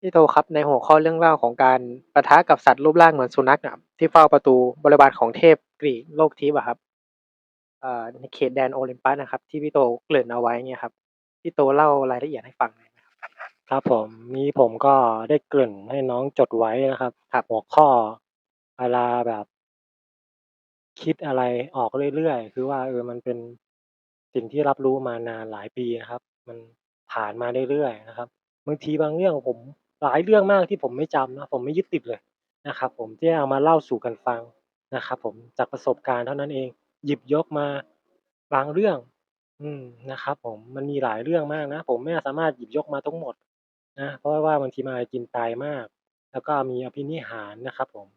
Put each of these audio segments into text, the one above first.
พี่โตครับ ในหัวข้อเรื่องเล่าของการปะทะกับสัตว์รูปร่างเหมือนสุนัขอะที่เฝ้าประตูบริวารของเทพกรีกโลกทิพย์อะครับเอ่อในเขตแดนโอลิมปัสนะครับ ที่พี่โตเกริ่นเอาไว้เนี่ยครับพี่โตเล่ารายละเอียดให้ฟังหน่อยนะครับ ครับผมนี้ผมก็ได้เกริ่นให้น้องจดไว้นะครับครับ หัวข้อเวลาแบบ คิดอะไรออกเรื่อยๆ คือว่าเออมันเป็นสิ่งที่รับรู้มานานหลายปีนะครับ มันผ่านมาเรื่อยๆนะครับ บางทีบางเรื่องผม หลายเรื่องมากที่ผมไม่จำนะผมไม่ยึดติดเลยนะครับผมที่เอามาเล่าสู่กันฟังนะครับผมจากประสบการณ์เท่านั้นเอง หยิบยกมาบางเรื่อง อืมนะครับ ผมมันมีหลายเรื่องมากนะ ผมไม่สามารถหยิบยกมาทั้งหมดนะเพราะว่าบางทีมอากินตายมาก แล้วก็มีอภินิหารนะครับ ผม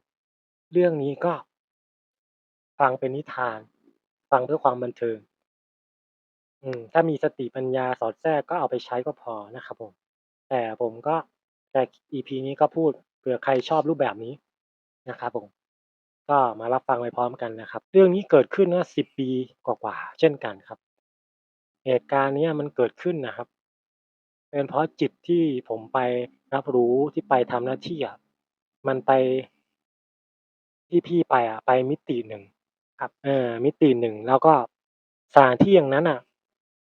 เรื่องนี้ก็ ฟังเป็นนิทาน ฟังเพื่อความบันเทิง อืม ถ้ามีสติปัญญาสอดแทรกก็เอาไปใช้ก็พอนะครับผม แต่ผมก็ แต่ EP นี้ก็พูดเผื่อใครชอบรูปแบบนี้นะครับผมก็มารับฟังไปพร้อมกันนะครับ เรื่องนี้เกิดขึ้นเมื่อ10ปีกว่าๆเช่นกันครับ เหตุการณ์นี้มันเกิดขึ้นนะครับ เป็นเพราะจิตที่ผมไปรับรู้ที่ไปทำหน้าที่อะมันไปที่พี่ไปอะ ไปมิติหนึ่งครับเออมิติหนึ่งแล้วก็สถานที่อย่างนั้นน่ะ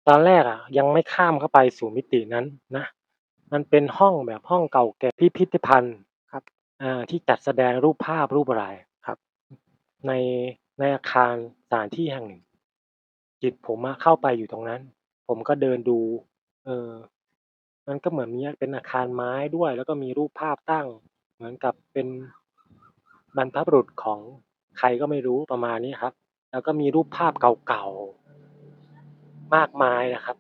ตอนแรกอะ ยังไม่ข้ามเข้าไปสู่มิตินั้นนะ มันเป็นห้องแบบห้องเก่าแก่พิพิธภัณฑ์ครับอ่าที่จัดแสดงรูปภาพรูปอะไรครับ ในในอาคารสถานที่แห่งหนึ่ง จิตผมอะเข้าไปอยู่ตรงนั้น ผมก็เดินดู เออมันก็เหมือนมีเป็นอาคารไม้ด้วย แล้วก็มีรูปภาพตั้ง เหมือนกับเป็นบรรพบุรุษของใครก็ไม่รู้ประมาณนี้ครับ แล้วก็มีรูปภาพเก่าๆมากมายนะครับ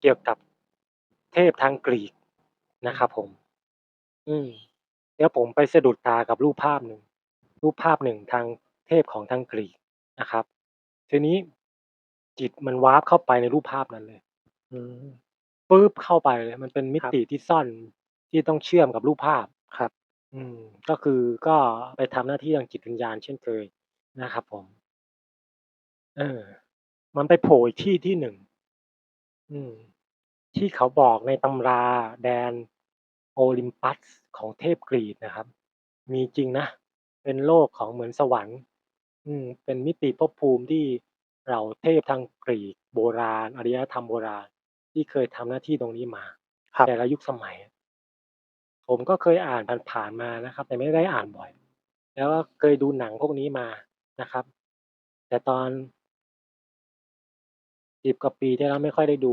เกี่ยวกับเทพทางกรีก นะครับผม อืม แล้วผมไปสะดุดตากับรูปภาพหนึ่ง รูปภาพหนึ่งทางเทพของทางกรีกนะครับ ทีนี้จิตมันวาร์ปเข้าไปในรูปภาพนั้นเลย อืม ปึ๊บเข้าไปเลย มันเป็นมิติที่ซ่อนที่ต้องเชื่อมกับรูปภาพครับ อืม ก็คือก็ไปทำหน้าที่ทางจิตวิญญาณเช่นเคยนะครับผม เออ มันไปโผล่อีกที่ที่หนึ่ง อืม ที่เขาบอกในตำราแดน โอลิมปัสของเทพกรีกนะครับ มีจริงนะ เป็นโลกของเหมือนสวรรค์ อืมเป็นมิติภพภูมิที่เหล่าเทพทางกรีกโบราณอารยธรรมโบราณ ที่เคยทำหน้าที่ตรงนี้มา ครับ แต่ละยุคสมัย ผมก็เคยอ่านผ่านๆมานะครับ แต่ไม่ได้อ่านบ่อย แล้วก็เคยดูหนังพวกนี้มานะครับ แต่ตอน10กว่าปีที่แล้วไม่ค่อยได้ดู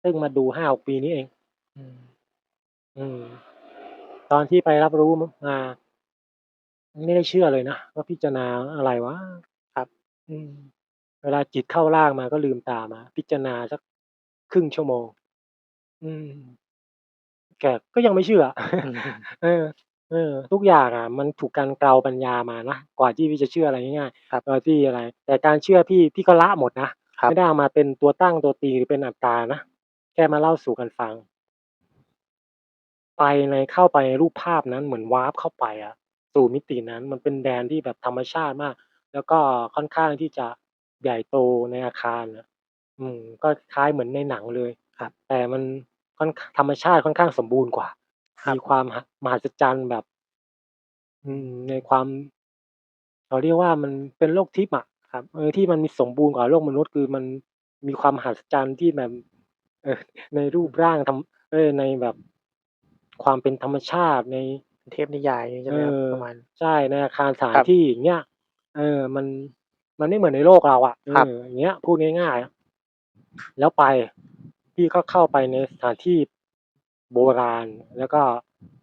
เพิ่งมาดู5-6ปีนี้เอง อืม อืม ตอนที่ไปรับรู้มมา ไม่ได้เชื่อเลยนะว่าพิจารณาอะไรวะ ครับ อืม เวลาจิตเข้าร่างมาก็ลืมตามา พิจารณาสักครึ่งชั่วโมง อืมแต่ก็ยังไม่เชื่อ อืม เออ เออ ทุกอย่างอะมันถูกกลั่นเกลาปัญญามานะ กว่าที่พี่จะเชื่ออะไรง่ายครับๆโดยที่อะไร แต่การเชื่อพี่พี่ก็ละหมดนะ ครับไม่ได้เอามาเป็นตัวตั้งตัวตีหรือเป็นอัตตานะ แค่มาเล่าสู่กันฟัง ไปใน เข้าไปในรูปภาพนั้น เหมือน วาร์ป เข้าไปอะ สู่มิตินั้น มันเป็นแดนที่แบบธรรมชาติมาก แล้วก็ค่อนข้างที่จะใหญ่โตในอาคารอะอืม ก็คล้ายเหมือนในหนังเลย ครับ แต่มันค่อนธรรมชาติค่อนข้างสมบูรณ์กว่า ครับมีความหะมหัศจรรย์แบบ อืม ในความ เขาเรียกว่า มันเป็นโลกทิพย์อะ ครับ เออ ที่มันมีสมบูรณ์กว่าโลกมนุษย์ คือมันมีความมหัศจรรย์ที่แบบ เออ ในรูปร่างธรรมเออ ในแบบ ความเป็นธรรมชาติใน เทพนิยายใช่เอไหมครับ อ ประมาณ ใช่ ในอาคารสถาคนรับ ที่อย่างเงี้ย เออ มัน มันไม่เหมือนในโลกเราอะ เอครับ อ อย่างเงี้ย พูดง่ายๆแล้วไป พี่ก็เข้าไปในสถานที่โบราณ แล้วก็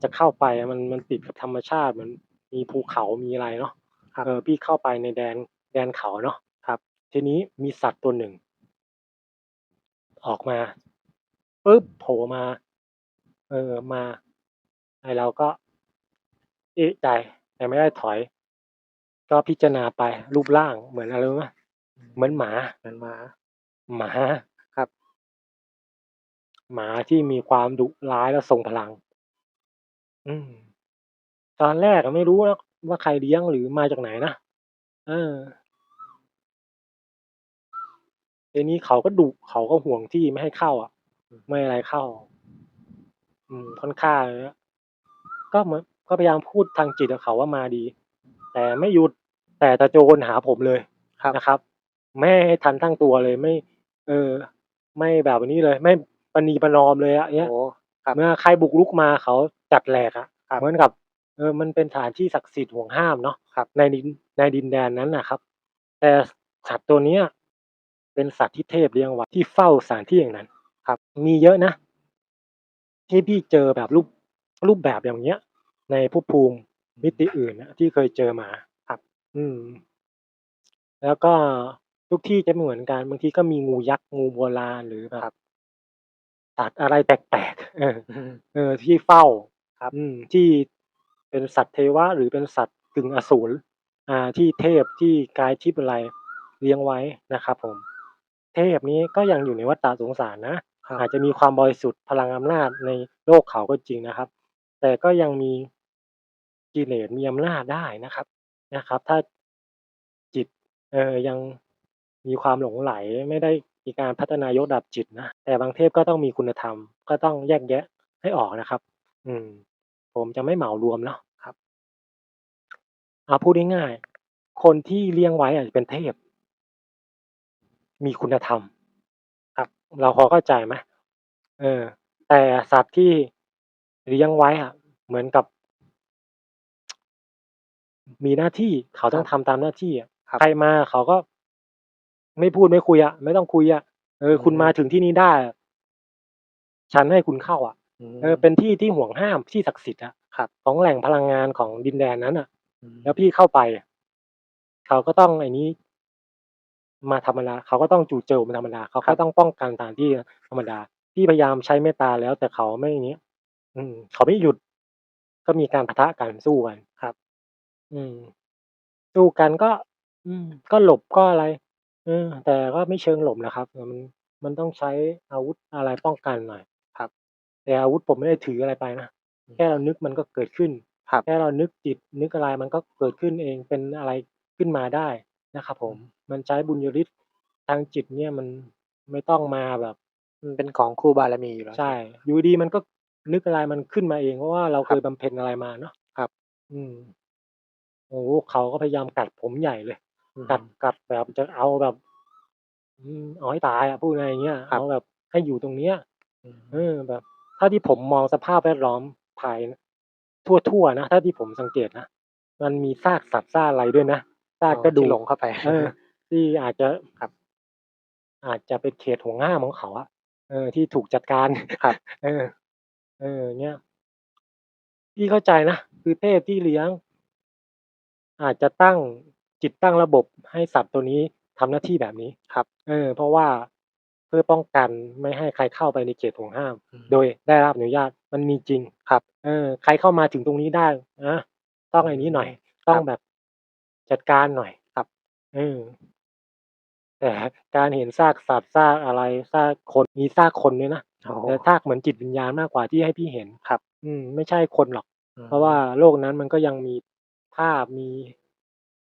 จะเข้าไปอะมัน มันติดกับธรรมชาติ เหมือนมีภูเขา มีอะไรเนาะ ครับเออพี่เข้าไปในแดน แดนเขาเนาะ ครับ ทีนี้มีสัตว์ตัวหนึ่ง ออกมาปึ๊บ โผล่มา เออมาไอ้เราก็เอ๊ะใจแต่ไม่ได้ถอย ก็พิจารณาไปรูปร่างเหมือนอะไรรู้ไหมอืมเหมือนหมาเหมือนหมาหมาครับ หมาที่มีความดุร้ายและทรงพลัง อืม ตอนแรกอะไม่รู้นะว่าใครเลี้ยงหรือมาจากไหนนะเออทีนี้เขาก็ดุเขาก็ห่วงที่ไม่ให้เข้าอะอืมไม่ให้อะไรเข้า อืมค่อนข้างก็เหมือนก็พยายามพูดทางจิตกับเขาว่ามาดี แต่ไม่หยุดแต่ตะโจนหาผมเลยครับ นะครับ ไม่ให้ทันตั้งตัวเลยไม่ เออ ไม่แบบนี้เลย ไม่ประนีประนอมเลยอะเนี้ยโอ้ ครับเมื่อใครบุกรุกมาเขาจัดแหลกอะครับเหมือนกับเออมันเป็นสถานที่ศักดิ์สิทธิ์ห่วงห้ามเนาะครับ ในดินในดินแดนนั้นนะครับ แต่สัตว์ตัวเนี้ยเป็นสัตว์ที่เทพเลี้ยงไว้ที่เฝ้าสถานที่อย่างนั้นครับ มีเยอะนะ ที่พี่เจอแบบรูปรูปแบบอย่างเงี้ย ในภพภูมิมิติอื่นนะที่เคยเจอมาครับ อืม แล้วก็ทุกที่จะไม่เหมือนกันบางทีก็มีงูยักษ์งูโบราณหรือแบบสัตว์อะไรแปลกๆเอออืมเออ ที่เฝ้าครับ อืม ที่เป็นสัตว์เทวะ หรือเป็นสัตว์กึ่งอสูรอ่า ที่เทพที่กายทิพย์อะไรเลี้ยงไว้นะครับ ผม เทพนี้ก็ยังอยู่ในวัฏฏะสงสารนะ ครับ อาจจะมีความบริสุทธิ์พลังอำนาจในโลกเขาก็จริงนะครับ แต่ก็ยังมีกิเลสมีอำนาจได้นะครับนะครับ ถ้าจิต เออยังมีความหลงไหลไม่ได้มีการพัฒนายกระดับจิตนะแต่บางเทพก็ต้องมีคุณธรรม ก็ต้องแยกแยะให้ออกนะครับ อืม ผมจะไม่เหมารวมเนาะครับเอาพูดง่ายๆคนที่เลี้ยงไว้อาจจะเป็นเทพ มีคุณธรรม เราพอเข้าใจไหม เออ แต่สัตว์ที่เลี้ยงไว้อะ เหมือนกับ มีหน้าที่ เขาต้องทำตามหน้าที่อะ ครับใครมาเขาก็ ไม่พูดไม่คุยอะ ไม่ต้องคุยอะ เออคุณอืมมาถึงที่นี้ได้อะ ฉันให้คุณเข้าอะมเออ เป็นที่ที่ห่วงห้าม ที่ศักดิ์สิทธิ์อะ ครับ ของแหล่งพลังงานของดินแดนนั้นอะอืมแล้วพี่เข้าไปอะ เขาก็ต้องไอ้นี้ มาธรรมดาเขาก็ต้องจู่โจมธรรมดาเขาก็ต้องป้องกันตามที่ธรรมดาพี่พยายามใช้เมตตาแล้วแต่เขาไม่อย่างนี้อืม เขาไม่หยุด ก็มีการปะทะกันสู้กันครับ อืม สู้กันก็ อืม ก็หลบก็อะไร เออ แต่ก็ไม่เชิงหลบนะครับเออมันมันต้องใช้อาวุธอะไรป้องกันหน่อยครับ แต่อาวุธผมไม่ได้ถืออะไรไปนะแค่เรานึกมันก็เกิดขึ้นครับแค่เรานึกจิตนึกอะไรมันก็เกิดขึ้นเองเป็นอะไรขึ้นมาได้ นะครับผม มันใช้บุญญาฤทธิ์ทางจิตเนี่ยมันไม่ต้องมาแบบ มันเป็นของครูบารมีอยู่แล้วใช่ อยู่ดีมันก็นึกอะไรมันขึ้นมาเองเพราะว่าเราคเครับยบำเพ็ญอะไรมาเนาะครับ อืมโอ้โหเขาก็พยายามกัดผมใหญ่เลยอืมกัดกัดแบบจะเอาแบบอืมเอาให้ตายอะพูดไงอย่างเงี้ยครับเอาแบบให้อยู่ตรงเนี้ยอืมเออแบบ ถ้าที่ผมมองสภาพแวดล้อมภายทั่วทั่วๆนะถ้าที่ผมสังเกตนะมันมีซากสัตว์ซากอะไรด้วยนะ ซากกระดูที่กหลงเข้าไปเออที่อาจจะครับ อาจจะเป็นเขตห่วงห้ามของเขาอะเออ ที่ถูกจัดการครับ เออ เออ เนี้ยพี่เข้าใจนะคือเทพที่เลี้ยง อาจจะตั้งจิตตั้งระบบให้สัตว์ตัวนี้ทำหน้าที่แบบนี้ครับ เออ เพราะว่าเพื่อป้องกันไม่ให้ใครเข้าไปในเขตห่วงห้ามอืมโดยได้รับอนุญาตมันมีจริงครับ เออ ใครเข้ามาถึงตรงนี้ได้นะต้องไอ้นี้หน่อย ต้องครับแบบ จัดการหน่อยครับเออแต่การเห็นซากสัตว์ซากอะไรซากคนมีซากคนด้วยนะโอ้โหแต่ซากเหมือนจิตวิญญาณมากกว่าที่ให้พี่เห็นครับ อืม ไม่ใช่คนหรอกอืมเพราะว่าโลกนั้นมันก็ยังมีภาพมี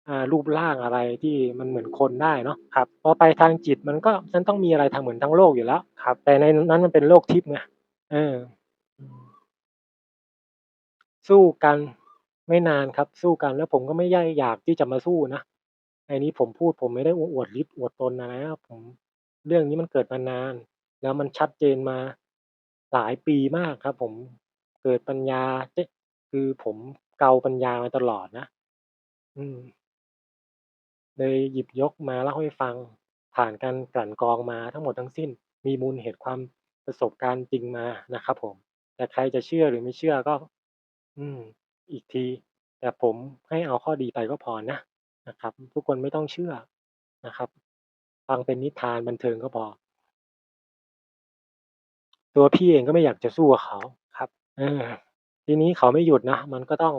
อ่ารูปร่างอะไรที่มันเหมือนคนได้เนาะครับพอไปทางจิตมันก็มันต้องมีอะไรทางเหมือนทั้งโลกอยู่แล้วครับ แต่ในนั้นมันเป็นโลกทิพย์ไงเอออืมสู้กัน ไม่นานครับสู้กันแล้วผมก็ไม่ได้อยากที่จะมาสู้นะไอ้นี้ผมพูดผมไม่ได้อวดฤทธิ์อวดตนอะไรนะผมเรื่องนี้มันเกิดมานาน แล้วมันชัดเจนมาหลายปีมากครับ ผมเกิดปัญญาเจ๊คือผมเกาปัญญามาตลอดนะอืม เลยหยิบยกมาเล่าให้ฟัง ผ่านการกลั่นกรองมาทั้งหมดทั้งสิ้น มีมูลเหตุความประสบการณ์จริงมานะครับ ผม แต่ใครจะเชื่อหรือไม่เชื่อก็ อืม อีกที แต่ผมให้เอาข้อดีไปก็พอนะนะครับ ทุกคนไม่ต้องเชื่อนะครับ ฟังเป็นนิทานบันเทิงก็พอ ตัวพี่เองก็ไม่อยากจะสู้กับเขาครับ เออ ทีนี้เขาไม่หยุดนะมันก็ต้อง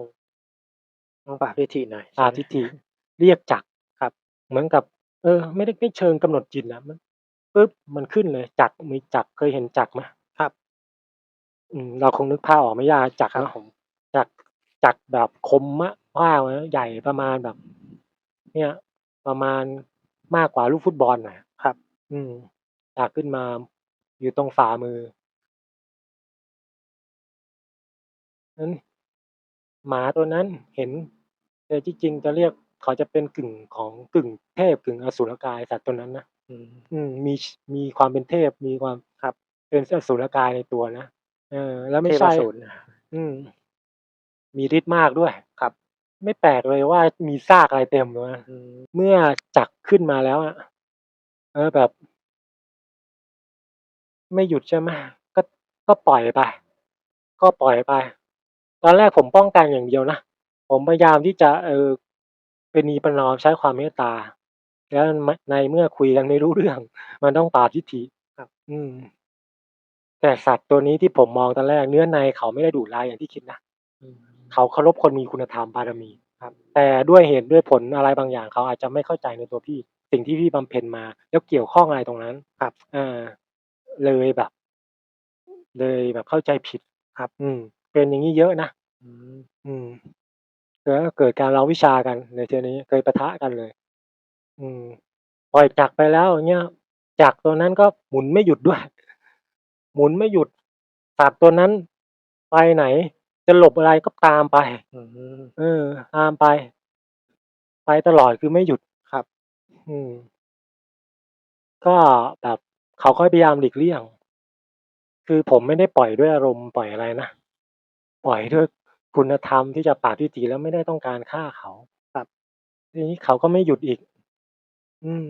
ต้องปราบพิธีหน่อยอาใช่ไหมทิฏฐิเรียกจักรครับ เหมือนกับ เออ ไม่ได้ไม่เชิงกำหนดจิตนะมันปุ๊บมันขึ้นเลย จักรมีจักรเคยเห็นจักรไหมครับ อืมเราคงนึกภาพออกไม่ยากจักรครับเนาะผมจักร จักรแบบคมมะมากนะใหญ่ประมาณแบบ เนี่ย ประมาณมากกว่าลูกฟุตบอลหน่อยครับ อืมจักรขึ้นมาอยู่ตรงฝ่ามือนั้นหมาตัวนั้นเห็นแต่ที่จริงจะเรียกเขาจะเป็นกึ่งของกึ่งเทพกึ่งอสุรกายสัตว์ตัวนั้นนะอืมอืมมีชมีความเป็นเทพมีความครับ เป็นอสุรกายในตัวนะเออ แล้วไม่เทพใช่อสูรอืม มีฤทธิ์มากด้วยครับ ไม่แปลกเลยว่ามีซากอะไรเต็มเลยนะอืมเมื่อจักขึ้นมาแล้วอะเออแบบ ไม่หยุดใช่ไหมก็ก็ปล่อยไป ก็ปล่อยไป ตอนแรกผมป้องกันอย่างเดียวนะผมพยายามที่จะ เออเป็นนีประนอมใช้ความเมตตา แล้วในเมื่อคุยกันไม่รู้เรื่อง มันต้องปราบทิฐิครับ อืม แต่สัตว์ตัวนี้ที่ผมมองตอนแรกเนื้อในเขาไม่ได้ดุร้ายอย่างที่คิดนะ อืม เขาเคารพคนมีคุณธรรมบารมีครับ แต่ด้วยเหตุด้วยผลอะไรบางอย่าง เขาอาจจะไม่เข้าใจในตัวพี่ สิ่งที่พี่บำเพ็ญมา แล้วเกี่ยวข้องอะไรตรงนั้นครับอาเลยแบบ เลยแบบเข้าใจผิดครับ อืม เป็นอย่างงี้เยอะนะอืมอืมแล้วก็เกิดการเร้าวิชากันในทีนี้เคยปะทะกันเลย อืมปล่อยจักรไปแล้วอย่างเงี้ยจักรตัวนั้นก็หมุนไม่หยุดด้วย หมุนไม่หยุดสัตว์ตัวนั้นไปไหน จะหลบอะไรก็ตามไป อืม เออ ตามไป ไปตลอดคือไม่หยุด ครับ อืม ก็แบบเขาก็พยายามหลีกเลี่ยง คือผมไม่ได้ปล่อยด้วยอารมณ์ ปล่อยอะไรนะ ปล่อยด้วยคุณธรรมที่จะปราบทิฐิแล้วไม่ได้ต้องการฆ่าเขา ครับ ทีนี้เขาก็ไม่หยุดอีก อืม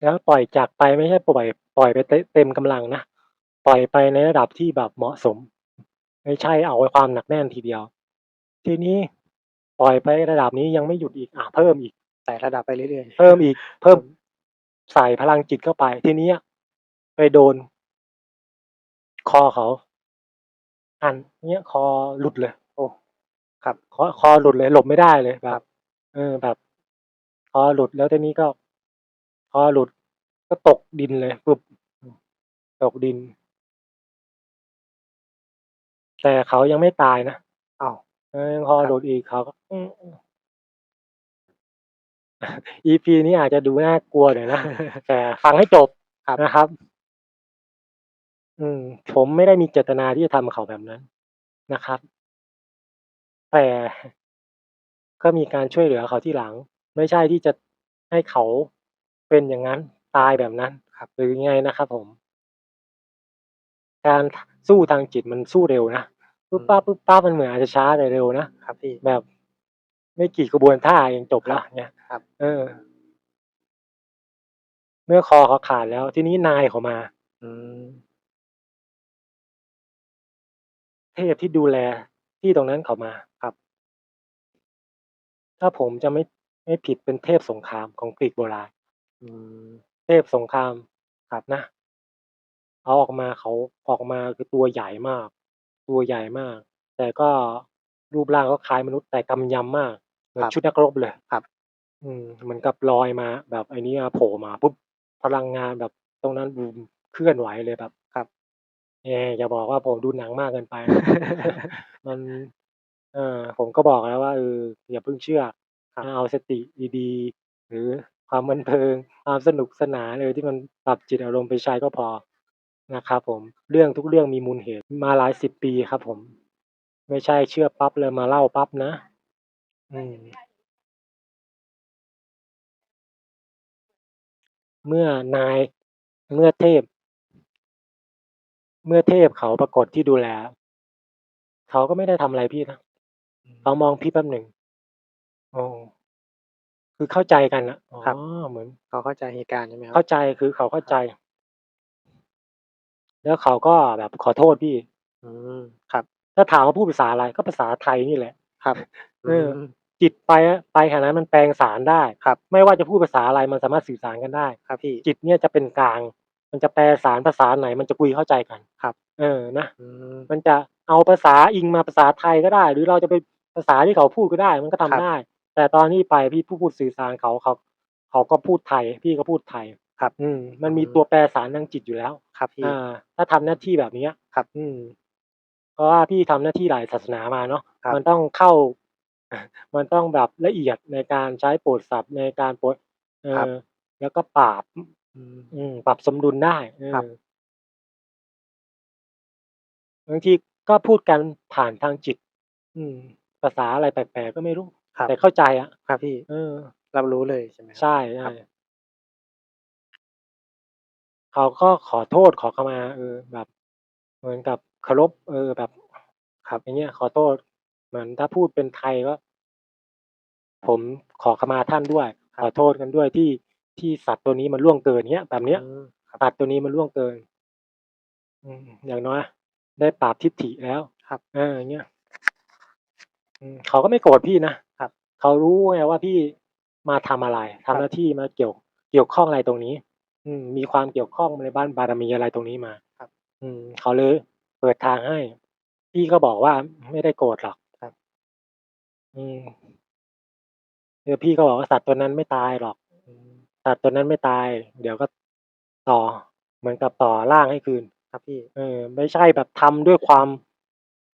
แล้วปล่อยจักรไปไม่ใช่ปล่อย ปล่อยไปเตะเต็มกำลังนะ ปล่อยไปในระดับที่แบบเหมาะสม ไม่ใช่เอาไว้ความหนักแน่นทีเดียว ทีนี้ปล่อยไประดับนี้ยังไม่หยุดอีกอ่าเพิ่มอีกไต่ระดับไปเรื่อยๆเพิ่มอีก เพิ่มใส่พลังจิตเข้าไป ทีนี้อะไปโดน คอเขาหันเงี้ยคอหลุดเลย โอ้ครับ คอคอหลุดเลย หลบไม่ได้เลยแบครับบเออแบบ คอหลุดแล้วทีนี้ก็ คอหลุดก็ตกดินเลยปุ๊บตกดิน แต่เขายังไม่ตายนะอ้าวเออคอครับหลุดอีกเขาก็อืม EP นี้อาจจะดูน่ากลัวหน่อยนะ แต่ฟังให้จบครับนะครับ อืม ผมไม่ได้มีเจตนาที่จะทำเขาแบบนั้นนะครับ แต่ก็มีการช่วยเหลือเขาทีหลัง ไม่ใช่ที่จะให้เขาเป็นอย่างนั้นตายแบบนั้นครับหรือยังไงนะครับผม การ สู้ทางจิตมันสู้เร็วนะปุ๊บปั๊บปุ๊บปั๊บมันเหมือนอาจจะช้าแต่เร็วนะครับพี่แบบ ไม่กี่กระบวนท่าเองจบแล้วเงี้ยครับ เออ เมื่อคอเขาขาดแล้ว ทีนี้นายเขามา อืมเทพที่ดูแลที่ตรงนั้นเขามาครับ ถ้าผมจะไม่ไม่ผิดเป็นเทพสงครามของกรีกโบราณอืมเทพสงครามครับนะ เอาออกมา เขาออกมาคือตัวใหญ่มาก ตัวใหญ่มาก แต่ก็รูปร่างก็คล้ายมนุษย์แต่กำยำมากเหมือคนรับชุดนักรบเลย ครับ อืมเหมือนกับลอยมา แบบไอ้นี้อะโผล่มาปุ๊บพลังงานแบบตรงนั้นบูมเคลื่อนไหวเลยแบบครับเออย่าบอกว่าผมดูหนังมากเกินไปนะ มัน เออผมก็บอกแล้วว่าเอออย่าเพิ่งเชื่อครับให้เอาสติดีๆหรือความบันเทิงความสนุกสนานเออที่มันปรับจิตอารมณ์ไปใช้ก็พอ นะครับผมเรื่องทุกเรื่องมีมูลเหตุมาหลายสิบปีครับผม ไม่ใช่เชื่อปั๊บแล้วมาเล่าปั๊บนะ อืม เมื่อนายเมื่อเทพ เมื่อเทพเขาปรากฏที่ดูแล เขาก็ไม่ได้ทำอะไรพี่นะอืมเขามองพี่แป๊บหนึ่งอ๋อคือเข้าใจกันอะอ๋อครับ เหมือน เขาเข้าใจเหตุการณ์ใช่ไหมครัเข้าใจคือเขาเข้าใจ แล้วเขาก็แบบขอโทษพี่ อืมครับ ถ้าถามว่าพูดภาษาอะไรก็ภาษาไทยนี่แหละ ครับเออม จิตไปอะไปขนาดนั้นมันแปลงสารได้ครับ ไม่ว่าจะพูดภาษาอะไรมันสามารถสื่อสารกันได้ ครับพี่ จิตเนี่ยจะเป็นกลาง มันจะแปลสารภาษาไหน มันจะคุยเข้าใจกันครับ เออนะ อืม มันจะเอาภาษาอิงมาภาษาไทยก็ได้ หรือเราจะไปภาษาที่เขาพูดก็ได้ มันก็ทำครับ ได้ แต่ตอนนี้ไปพี่ผู้พูดสื่อสารเขาเขาเขาก็พูดไทย พี่ก็พูดไทย ครับ อืมมันมีอืมตัวแปรสารทางจิตอยู่แล้วครับพี่อ่า ถ้าทำหน้าที่แบบเนี้ยครับ อืม เพราะว่าพี่ทำหน้าที่หลายศาสนามาเนาะครับ มันต้องเข้า มันต้องแบบละเอียดในการใช้โปรดศัพท์ในการโปรดเอครับ อแล้วก็ปราบอืม อืม ปรับสมดุลได้เอครับ อบางทีก็พูดกันผ่านทางจิต อืม ภาาษาอะไรแปลกๆก็ไม่รู้ ครับ แต่เข้าใจอะครับพี่เออ รับรู้เลยใช่ไหมครับ ใช่ครัใช่บ เขาก็ขอโทษขอขมาเออแบบ เหมือนกับเคารพเออแบบ ครับอย่างเงี้ยขอโทษ เหมือนถ้าพูดเป็นไทยก็ผมขอขมาท่านด้วยครัขอบโทษกันด้วยที่ที่สัตว์ตัวนี้มันล่วงเกินเงี้ยแบบเนี้ยอืมครับสัตว์ตัวนี้มันล่วงเกิน อืมอย่างน้อยได้ปราบทิฏฐิแล้วครับเอออย่างเงี้ยอืมเขาก็ไม่โกรธพี่นะครับ เขารู้ไงว่าพี่มาทำอะไรครัทำบหน้าที่มาเกี่ยว เกี่ยวข้องอะไรตรงนี้ อืม มีความเกี่ยวข้องในบ้านบารมี อะไรตรงนี้มา ครับ อืม เขาเลยเปิดทางให้ พี่ก็บอกว่า ไม่ได้โกรธหรอก ครับ อืม เออ พี่ก็บอกว่า สัตว์ตัวนั้นไม่ตายหรอก อืม สัตว์ตัวนั้นไม่ตาย เดี๋ยวก็ต่อ เหมือนกับต่อร่างให้คืน ครับพี่ เออ ไม่ใช่แบบทำด้วยความ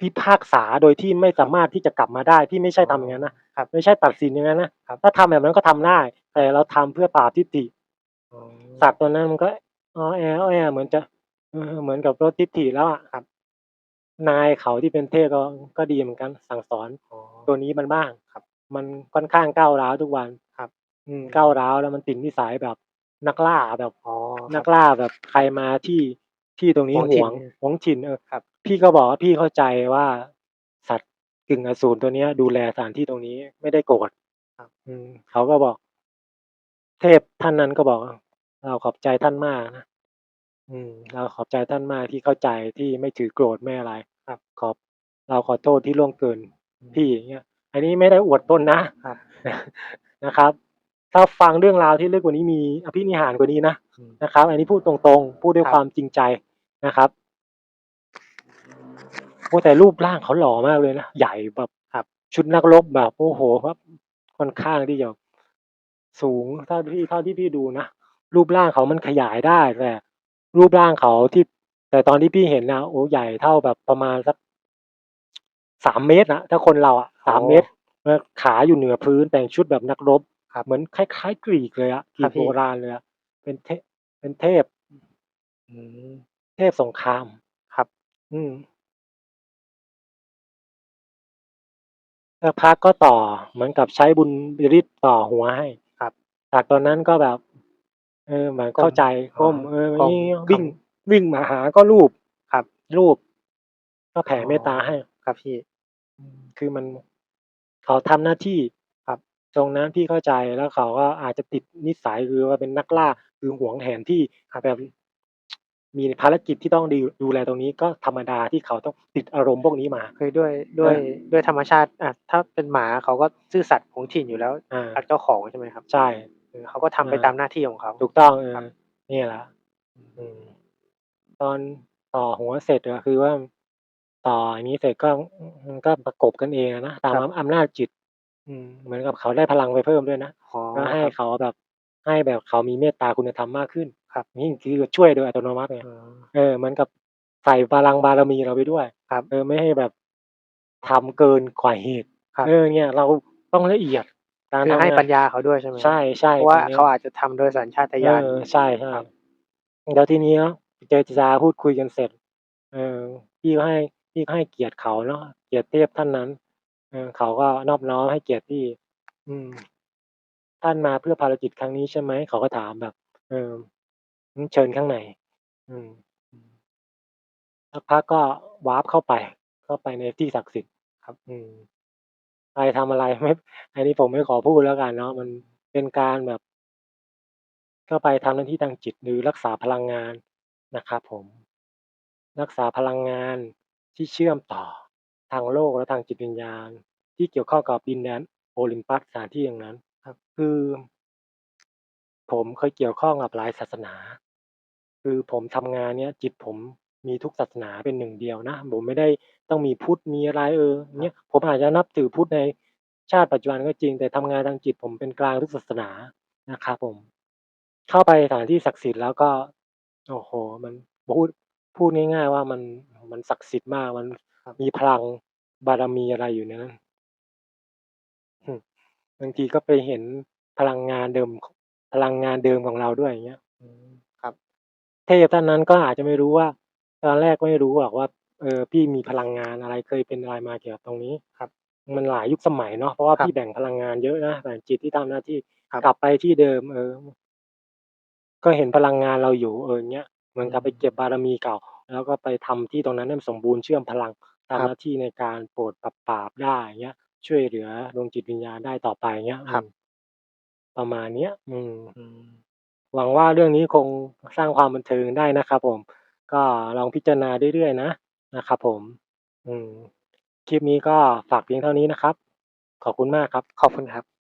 พิพากษา โดยที่ไม่สามารถที่จะกลับมาได้ พี่ไม่ใช่ทำอย่างนั้นนะ ครับ ไม่ใช่ตัดสินอย่างนั้นนะ ครับ ถ้าทำแบบนั้นก็ทำได้ แต่เราทำเพื่อปราบทิฏฐิ อ๋อสัตว์ตัวนั้นมันก็อ้อแออ้อแอเหมือนจะเออเหมือนกับลดทิฏฐิแล้วอะครับ นายเขาที่เป็นเทพก็ก็ดีเหมือนกัน สั่งสอนอ๋อตัวนี้มันบ้างครับ มันค่อนข้างก้าวร้าวทุกวันครับ อืมก้าวร้าวแล้วมันติดนิสัยแบบนักล่าแบบอ๋อคนัรักบล่าแบบใครมาที่ที่ตรงนี้หวงหถิ่วนงหวงถิ่นเออครับ พี่ก็บอกว่าพี่เข้าใจว่าสัตว์กึ่งอสูรตัวเนี้ย ดูแลสถานที่ตรงนี้ไม่ได้โกรธครับ อืมเขาก็บอก เทพท่านนั้นก็บอก เราขอบใจท่านมากนะอืม เราขอบใจท่านมากที่เข้าใจที่ไม่ถือโกรธไม่อะไร ครับ ขอบ เราขอโทษที่ล่วงเกินอืมพี่อย่างเงี้ย อันนี้ไม่ได้อวดตนนะครับนะครับ ถ้าฟังเรื่องราวที่ลึกกว่านี้มีอภินิหารกว่านี้นะอืมนะครับ อันนี้พูดตรงๆ พูดด้วยครับความจริงใจนะครับโอ้แต่รูปร่างเขาหล่อมากเลยนะใหญ่แบบครับชุดนักรบแบบโอ้โฮแบบค่อนข้างที่จะสูงเท่าที่เท่าที่พี่ดูนะ รูปร่างเขามันขยายได้แต่รูปร่างเขาที่ แต่ตอนที่พี่เห็นน่ะโอ้ใหญ่เท่าแบบประมาณสัก3เมตรอะถ้าคนเราอะอ๋อ3เมตรแล้วขาอยู่เหนือพื้นแต่งชุดแบบนักรบครับเหมือนคล้ายๆกรีกเลยอะกครีรับกพี่โบราณเลยอะเป็นเทเป็นเทพอืมเทพสงครามครับ อืมสักพักก็ต่อเหมือนกับใช้บุญญาฤทธิ์ต่อหัวให้ ครับจากตอนนั้นก็แบบ เออเหมือนก้เข้ามใจอ๋อก้มเออก้งีมวิ่งคำวิ่งมาหาก็ลูบครับลูบก็แผ่อ๋อเมตตาให้ครับพี่ อืม คือมันเขาทำหน้าที่ครับ ตรงนั้นพี่เข้าใจแล้วเขาก็อาจจะติดนิสัยคือว่าเป็นนักล่าคือหวงแหนที่ครับแบบมีภารกิจที่ต้องดีดูแลตรงนี้ก็ธรรมดาที่เขาต้องติดอารมณ์พวกนี้มา คือด้วยด้วยเออด้วยธรรมชาติอะถ้าเป็นหมาเขาก็ซื่อสัตย์หวงถิ่นอยู่แล้วอารักเจ้าของใช่ไหมครับ ใช่ เออเขาก็ทำไปอาตามหน้าที่ของเขาถูกต้องเอครัอบเนี่ยแหละอืมอืมตอนต่อหัวเสร็จก็คือว่าต่ออย่างงี้เสร็จก็อือมันก็ประกบกันเองอะนะตามครับอำอำนาจจิตอืมเหมือนกับเขาได้พลังไปเพิ่มด้วยนะอ๋อก็ให้ครับเขาแบบให้แบบเขามีเมตตาคุณธรรมมากขึ้นครับนี่คือช่วยโดยอัตโนมัติไงอ๋อเออเหมือนกับใส่พลังบารมีเราไปด้วยครับ เออไม่ให้แบบทำเกินกว่าเหตุครับเออเนี่ยเราต้องละเอียด การคือทำให้งาปันญญาเขาด้วยใช่ไหมใช่เพๆราะว่าตรงเนี้ยเขาอาจจะทำโดยสัญชาตเอญาณอใช่ครับๆแล้วทีนี้เนาะเจรจาพูดคุยกันเสร็จ เออพี่ก็ให้พี่ก็ให้เกียรติเขาเนาะเกียรติเทพท่านนั้นเออเขาก็นอบน้อมให้เกียรติพี่ อืม ท่านมาเพื่อภารกิจครั้งนี้ใช่ไหม?เขาก็ถามแบบ เอองั้นเชิญข้างในอืมอืมสักพักก็วาร์ปเข้าไป เข้าไปในที่ศักดิ์สิทธิ์ครับ อืม ใครทำอะไรไม่ อันนี้ผมไม่ขอพูดแล้วกันเนาะ มันเป็นการแบบ เข้าไปทำหน้าที่ทางจิตหรือรักษาพลังงานนะครับผม รักษาพลังงานที่เชื่อมต่อทางโลกและทางจิตวิญญาณ ที่เกี่ยวข้องกับดินแดนโอลิมปัสสถานที่อย่างนั้นครับคือ ผมเคยเกี่ยวข้องกับหลายศาสนา คือผมทำงานเนี้ยจิตผม มีทุกศาสนาเป็นหนึ่งเดียวนะผมไม่ได้ต้องมีพุทธมีอะไรเออครัเงี้บยผมอาจจะนับถือพุทธในชาติปัจจุบันก็จริง แต่ทำงานทางจิตผมเป็นกลางทุกศาสนานะครับผม เข้าไปสถานที่ศักดิ์สิทธิ์แล้วก็โอ้โฮมันพูดพูดง่าย ๆ ว่ามันมันศักดิ์สิทธิ์มากมันครับมีพลังบารมีอะไรอยู่ในนั้นอืมบางทีก็ไปเห็นพลังงานเดิมขพลังงานเดิมของเราด้วยอย่างเงี้ยอืมครับ เทพท่านนั้นก็อาจจะไม่รู้ว่า ตอนแรกไม่รู้หรอกว่า เออ พี่มีพลังงานอะไรเคยเป็นอะไรมาเกี่ยวกับตรงนี้ ครับ มันเลายยุคสมัยเนาะ เพราะว่าครับ พี่แบ่งพลังงานเยอะนะแบ่งจิตที่ทำหน้าที่ครับ กลับไปที่เดิม เออ ก็เห็นพลังงานเราอยู่ เอออย่างเงี้ย เหมือนกับไปอืมเก็บบารมีเก่า แล้วก็ไปทำที่ตรงนั้นให้มันสมบูรณ์เชื่อมพลังครัทำบหน้าที่ในการโปรดปราบๆได้อย่างเงี้ย ช่วยเหลือดวงจิตวิญญาณได้ต่อไปอย่างเงี้ยครับอืมประมาณเนี้ย อืม อืมหวังว่าเรื่องนี้คงสร้างความบันเทิงได้นะครับผม ก็ลองพิจารณาเรื่อยๆนะนะครับผม อืม คลิปนี้ก็ฝากเพียงเท่านี้นะครับ ขอบคุณมากครับ ขอบคุณครับ